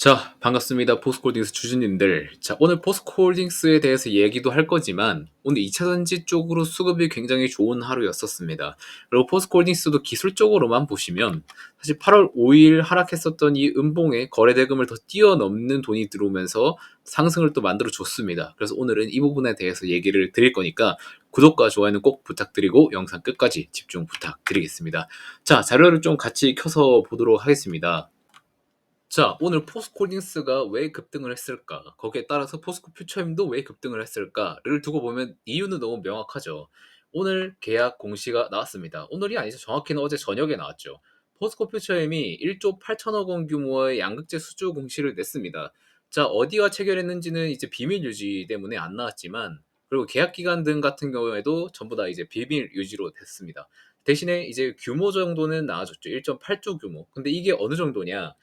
자, 반갑습니다. 포스코홀딩스 주주님들. 자, 오늘 포스코홀딩스에 대해서 얘기도 할 거지만 오늘 2차전지 쪽으로 수급이 굉장히 좋은 하루였었습니다. 그리고 포스코홀딩스도 기술적으로만 보시면 사실 8월 5일 하락했었던 이 음봉에 거래 대금을 더 뛰어넘는 돈이 들어오면서 상승을 또 만들어 줬습니다. 그래서 오늘은 이 부분에 대해서 얘기를 드릴 거니까 구독과 좋아요는 꼭 부탁드리고 영상 끝까지 집중 부탁드리겠습니다. 자, 자료를 좀 같이 켜서 보도록 하겠습니다. 자, 오늘 포스코홀딩스가 왜 급등을 했을까? 거기에 따라서 포스코 퓨처임도 왜 급등을 했을까를 두고 보면 이유는 너무 명확하죠. 오늘 계약 공시가 나왔습니다. 오늘이 아니죠. 정확히는 어제 저녁에 나왔죠. 포스코 퓨처임이 1조 8천억 원 규모의 양극재 수주 공시를 냈습니다. 자, 어디가 체결했는지는 이제 비밀 유지 때문에 안 나왔지만 그리고 계약 기간 등 같은 경우에도 전부 다 이제 비밀 유지로 됐습니다. 대신에 이제 규모 정도는 나와줬죠. 1.8조 규모. 근데 이게 어느 정도냐?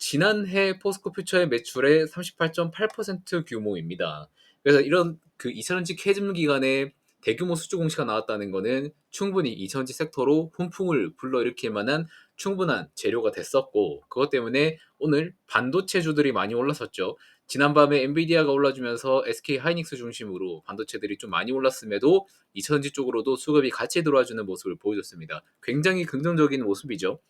지난해 포스코 퓨처의 매출의 38.8% 규모입니다. 그래서 이런 그 2차전지 캐즘 기간에 대규모 수주 공시가 나왔다는 것은 충분히 2차전지 섹터로 훈풍을 불러일으킬 만한 충분한 재료가 됐었고 그것 때문에 오늘 반도체주들이 많이 올랐었죠. 지난밤에 엔비디아가 올라주면서 SK 하이닉스 중심으로 반도체들이 좀 많이 올랐음에도 2차전지 쪽으로도 수급이 같이 들어와주는 모습을 보여줬습니다. 굉장히 긍정적인 모습이죠.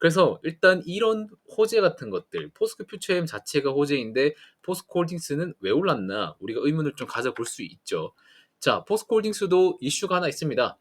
그래서 일단 이런 호재 같은 것들, 포스코 퓨처엠 자체가 호재인데 포스코 홀딩스는 왜 올랐나 우리가 의문을 좀 가져볼 수 있죠. 자, 포스코 홀딩스도 이슈가 하나 있습니다.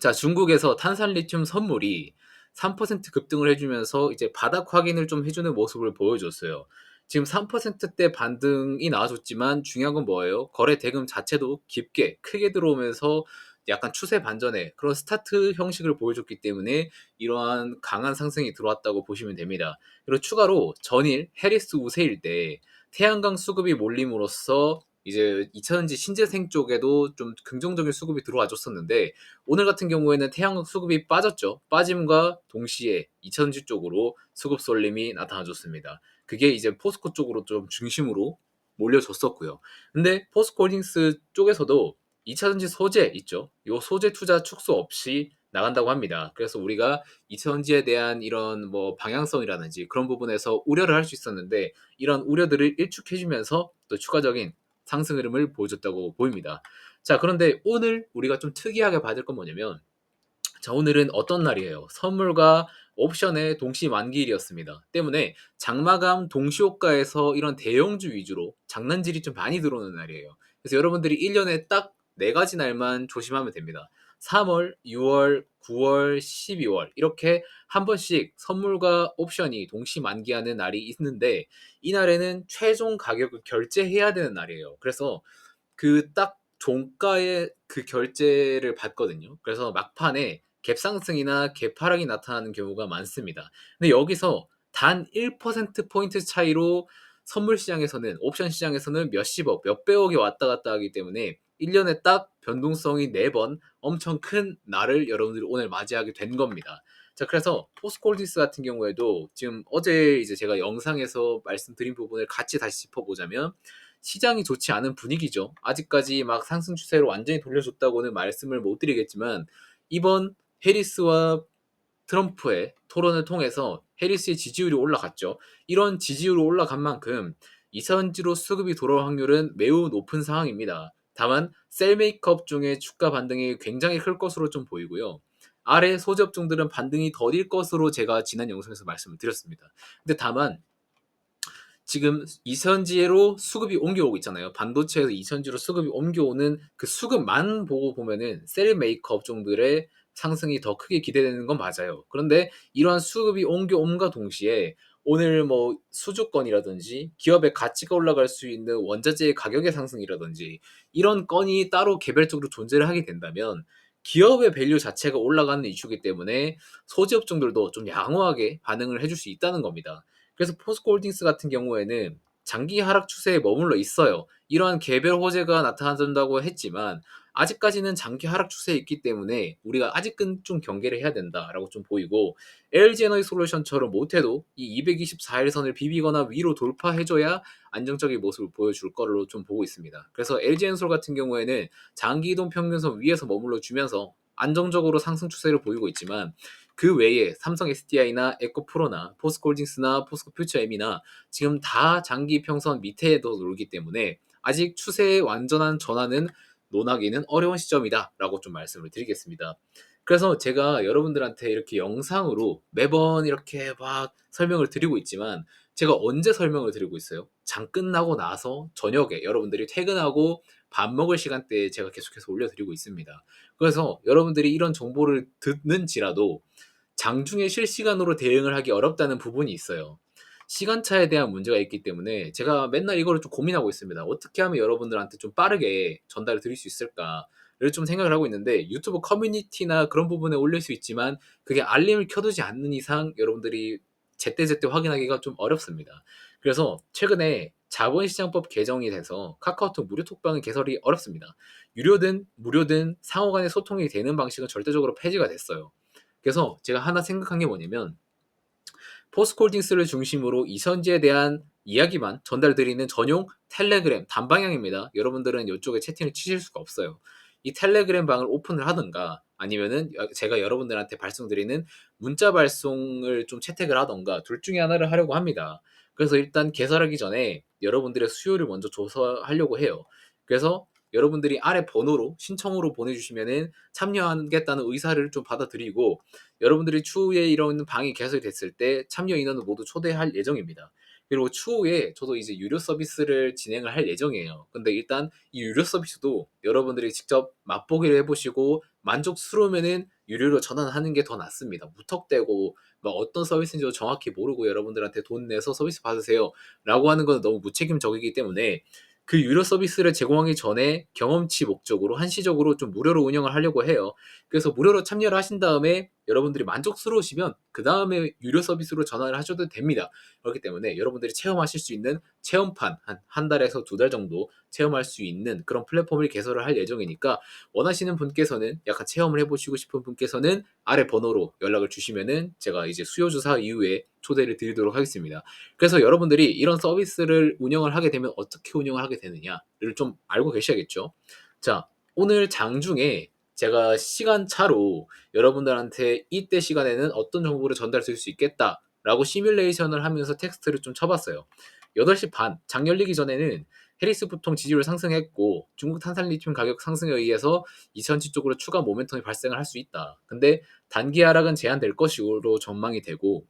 자, 중국에서 탄산 리튬 선물이 3% 급등을 해주면서 이제 바닥 확인을 좀 해주는 모습을 보여줬어요. 지금 3%대 반등이 나와줬지만 중요한 건 뭐예요? 거래 대금 자체도 깊게 크게 들어오면서 약간 추세 반전의 그런 스타트 형식을 보여줬기 때문에 이러한 강한 상승이 들어왔다고 보시면 됩니다. 그리고 추가로 전일 해리스 우세일 때 태양광 수급이 몰림으로써 이제 2차전지 신재생 쪽에도 좀 긍정적인 수급이 들어와 줬었는데 오늘 같은 경우에는 태양광 수급이 빠졌죠. 빠짐과 동시에 2차전지 쪽으로 수급 쏠림이 나타나 줬습니다. 그게 이제 포스코 쪽으로 좀 중심으로 몰려줬었고요. 근데 포스코 홀딩스 쪽에서도 2차전지 소재 있죠. 이 소재 투자 축소 없이 나간다고 합니다. 그래서 우리가 2차전지에 대한 이런 뭐 방향성이라든지 그런 부분에서 우려를 할 수 있었는데 이런 우려들을 일축해주면서 또 추가적인 상승 흐름을 보여줬다고 보입니다. 자, 그런데 오늘 우리가 좀 특이하게 받을 건 뭐냐면 자, 오늘은 어떤 날이에요? 선물과 옵션의 동시 만기일이었습니다. 때문에 장마감 동시효과에서 이런 대형주 위주로 장난질이 좀 많이 들어오는 날이에요. 그래서 여러분들이 1년에 딱 네 가지 날만 조심하면 됩니다. 3월, 6월, 9월, 12월 이렇게 한 번씩 선물과 옵션이 동시 만기하는 날이 있는데 이 날에는 최종 가격을 결제해야 되는 날이에요. 그래서 그 딱 종가의 그 결제를 받거든요. 그래서 막판에 갭상승이나 갭하락이 나타나는 경우가 많습니다. 근데 여기서 단 1%포인트 차이로 선물 시장에서는 옵션 시장에서는 몇십억, 몇백억이 왔다 갔다 하기 때문에 1년에 딱 변동성이 4번 엄청 큰 날을 여러분들이 오늘 맞이하게 된 겁니다. 자, 그래서 포스콜디스 같은 경우에도 지금 어제 이제 제가 영상에서 말씀드린 부분을 같이 다시 짚어보자면 시장이 좋지 않은 분위기죠. 아직까지 막 상승 추세로 완전히 돌려줬다고는 말씀을 못 드리겠지만 이번 해리스와 트럼프의 토론을 통해서 해리스의 지지율이 올라갔죠. 이런 지지율이 올라간 만큼 이차전지로 수급이 돌아올 확률은 매우 높은 상황입니다. 다만 셀 메이크업 중에 주가 반등이 굉장히 클 것으로 좀 보이고요. 아래 소재 업종들은 반등이 더딜 것으로 제가 지난 영상에서 말씀을 드렸습니다. 근데 다만 지금 이천지로 수급이 옮겨오고 있잖아요. 반도체에서 이천지로 수급이 옮겨오는 그 수급만 보고 보면은 셀 메이크업 업종들의 상승이 더 크게 기대되는 건 맞아요. 그런데 이러한 수급이 옮겨옴과 동시에 오늘 뭐 수주권이라든지 기업의 가치가 올라갈 수 있는 원자재의 가격의 상승이라든지 이런 건이 따로 개별적으로 존재를 하게 된다면 기업의 밸류 자체가 올라가는 이슈이기 때문에 소재 업종들도 좀 양호하게 반응을 해줄 수 있다는 겁니다. 그래서 포스코홀딩스 같은 경우에는 장기 하락 추세에 머물러 있어요. 이러한 개별 호재가 나타난다고 했지만 아직까지는 장기 하락 추세에 있기 때문에 우리가 아직은 좀 경계를 해야 된다라고 좀 보이고 LG 에너지 솔루션처럼 못해도 이 224일 선을 비비거나 위로 돌파해줘야 안정적인 모습을 보여줄 거로 좀 보고 있습니다. 그래서 LG 엔솔 같은 경우에는 장기 이동 평균선 위에서 머물러 주면서 안정적으로 상승 추세를 보이고 있지만 그 외에 삼성 SDI나 에코프로나 포스코홀딩스나 포스코퓨처엠이나 지금 다 장기 평선 밑에도 놀기 때문에 아직 추세의 완전한 전환은 논하기는 어려운 시점이다 라고 좀 말씀을 드리겠습니다. 그래서 제가 여러분들한테 이렇게 영상으로 매번 이렇게 막 설명을 드리고 있지만 제가 언제 설명을 드리고 있어요? 장 끝나고 나서 저녁에 여러분들이 퇴근하고 밥 먹을 시간대에 제가 계속해서 올려드리고 있습니다. 그래서 여러분들이 이런 정보를 듣는지라도 장중에 실시간으로 대응을 하기 어렵다는 부분이 있어요. 시간차에 대한 문제가 있기 때문에 제가 맨날 이거를 좀 고민하고 있습니다. 어떻게 하면 여러분들한테 좀 빠르게 전달을 드릴 수 있을까를 좀 생각을 하고 있는데 유튜브 커뮤니티나 그런 부분에 올릴 수 있지만 그게 알림을 켜두지 않는 이상 여러분들이 제때제때 확인하기가 좀 어렵습니다. 그래서 최근에 자본시장법 개정이 돼서 카카오톡 무료 톡방은 개설이 어렵습니다. 유료든 무료든 상호 간의 소통이 되는 방식은 절대적으로 폐지가 됐어요. 그래서 제가 하나 생각한 게 뭐냐면 포스콜딩스를 중심으로 이선지에 대한 이야기만 전달드리는 전용 텔레그램 단방향입니다. 여러분들은 이쪽에 채팅을 치실 수가 없어요. 이 텔레그램 방을 오픈을 하든가 아니면은 제가 여러분들한테 발송드리는 문자 발송을 좀 채택을 하던가 둘 중에 하나를 하려고 합니다. 그래서 일단 개설하기 전에 여러분들의 수요를 먼저 조사하려고 해요. 그래서 여러분들이 아래 번호로 신청으로 보내주시면은 참여하겠다는 의사를 좀 받아들이고 여러분들이 추후에 이런 방이 개설이 됐을 때 참여 인원을 모두 초대할 예정입니다. 그리고 추후에 저도 이제 유료 서비스를 진행을 할 예정이에요. 근데 일단 이 유료 서비스도 여러분들이 직접 맛보기를 해보시고 만족스러우면은 유료로 전환하는 게 더 낫습니다. 무턱대고 막 어떤 서비스인지도 정확히 모르고 여러분들한테 돈 내서 서비스 받으세요 라고 하는 건 너무 무책임적이기 때문에 그 유료 서비스를 제공하기 전에 경험치 목적으로 한시적으로 좀 무료로 운영을 하려고 해요. 그래서 무료로 참여를 하신 다음에 여러분들이 만족스러우시면 그 다음에 유료 서비스로 전환을 하셔도 됩니다. 그렇기 때문에 여러분들이 체험하실 수 있는 체험판 한, 한 달에서 두 달 정도 체험할 수 있는 그런 플랫폼을 개설을 할 예정이니까 원하시는 분께서는 약간 체험을 해보시고 싶은 분께서는 아래 번호로 연락을 주시면은 제가 이제 수요조사 이후에 초대를 드리도록 하겠습니다. 그래서 여러분들이 이런 서비스를 운영을 하게 되면 어떻게 운영을 하게 되느냐를 좀 알고 계셔야겠죠. 자, 오늘 장 중에 제가 시간차로 여러분들한테 이때 시간에는 어떤 정보를 전달할 수 있겠다라고 시뮬레이션을 하면서 텍스트를 좀 쳐봤어요. 8시 반, 장 열리기 전에는 해리스 부통 지지율 상승했고 중국 탄산리튬 가격 상승에 의해서 2000지 쪽으로 추가 모멘텀이 발생을 할 수 있다. 근데 단기 하락은 제한될 것으로 전망이 되고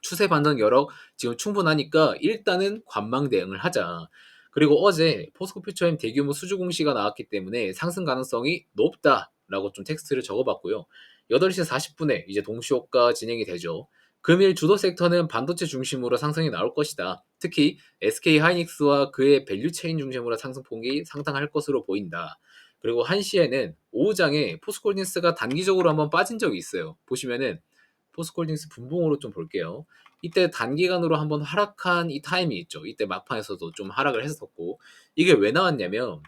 추세 반전 여력 지금 충분하니까 일단은 관망 대응을 하자. 그리고 어제 포스코 퓨처엠 대규모 수주 공시가 나왔기 때문에 상승 가능성이 높다라고 좀 텍스트를 적어봤고요. 8시 40분에 이제 동시효과 진행이 되죠. 금일 주도 섹터는 반도체 중심으로 상승이 나올 것이다. 특히 SK 하이닉스와 그의 밸류체인 중심으로 상승폭이 상당할 것으로 보인다. 그리고 1시에는 오후장에 포스콜딩스가 단기적으로 한번 빠진 적이 있어요. 보시면은 포스콜딩스 분봉으로 좀 볼게요. 이때 단기간으로 한번 하락한 이 타임이 있죠. 이때 막판에서도 좀 하락을 했었고 이게 왜 나왔냐면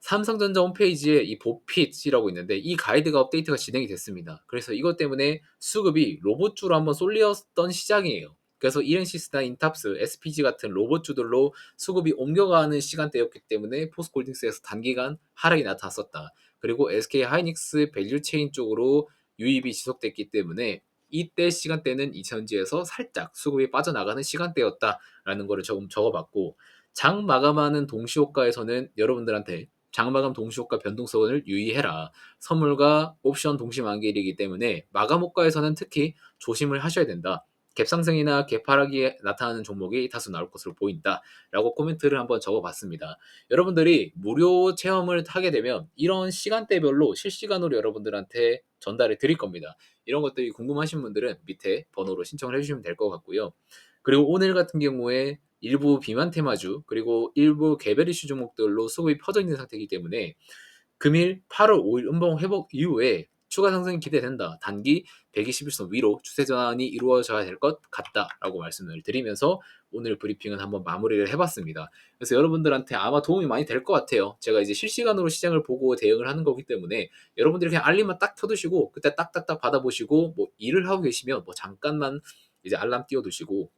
삼성전자 홈페이지에 이 보핏이라고 있는데 이 가이드가 업데이트가 진행이 됐습니다. 그래서 이것 때문에 수급이 로봇주로 한번 쏠렸던 시장이에요. 그래서 이렌시스나 인탑스, SPG 같은 로봇주들로 수급이 옮겨가는 시간대였기 때문에 포스콜딩스에서 단기간 하락이 나타났었다. 그리고 SK 하이닉스 밸류체인 쪽으로 유입이 지속됐기 때문에 이때 시간대는 이천지에서 살짝 수급이 빠져나가는 시간대였다라는 거를 조금 적어봤고 장 마감하는 동시효과에서는 여러분들한테 장 마감 동시효과 변동성을 유의해라. 선물과 옵션 동시 만기일이기 때문에 마감 효과에서는 특히 조심을 하셔야 된다. 갭상승이나 갭하락이 나타나는 종목이 다수 나올 것으로 보인다. 라고 코멘트를 한번 적어봤습니다. 여러분들이 무료 체험을 하게 되면 이런 시간대별로 실시간으로 여러분들한테 전달해 드릴 겁니다. 이런 것들이 궁금하신 분들은 밑에 번호로 신청을 해주시면 될 것 같고요. 그리고 오늘 같은 경우에 일부 비만 테마주 그리고 일부 개별 이슈 종목들로 수급이 퍼져 있는 상태이기 때문에 금일 8월 5일 음봉 회복 이후에 추가 상승이 기대된다. 단기 121선 위로 추세 전환이 이루어져야 될 것 같다라고 말씀을 드리면서 오늘 브리핑은 한번 마무리를 해봤습니다. 그래서 여러분들한테 아마 도움이 많이 될 것 같아요. 제가 이제 실시간으로 시장을 보고 대응을 하는 거기 때문에 여러분들이 그냥 알림만 딱 켜두시고 그때 딱딱딱 받아보시고 뭐 일을 하고 계시면 뭐 잠깐만 이제 알람 띄워두시고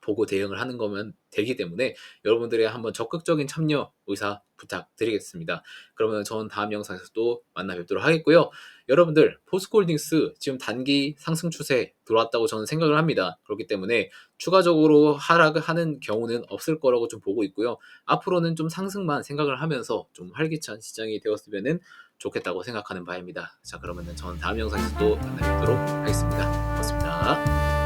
보고 대응을 하는 거면 되기 때문에 여러분들의 한번 적극적인 참여 의사 부탁드리겠습니다. 그러면 저는 다음 영상에서 또 만나 뵙도록 하겠고요. 여러분들 포스코홀딩스 지금 단기 상승 추세 들어왔다고 저는 생각을 합니다. 그렇기 때문에 추가적으로 하락을 하는 경우는 없을 거라고 좀 보고 있고요. 앞으로는 좀 상승만 생각을 하면서 좀 활기찬 시장이 되었으면 좋겠다고 생각하는 바입니다. 자 그러면 저는 다음 영상에서 또 만나 뵙도록 하겠습니다. 고맙습니다.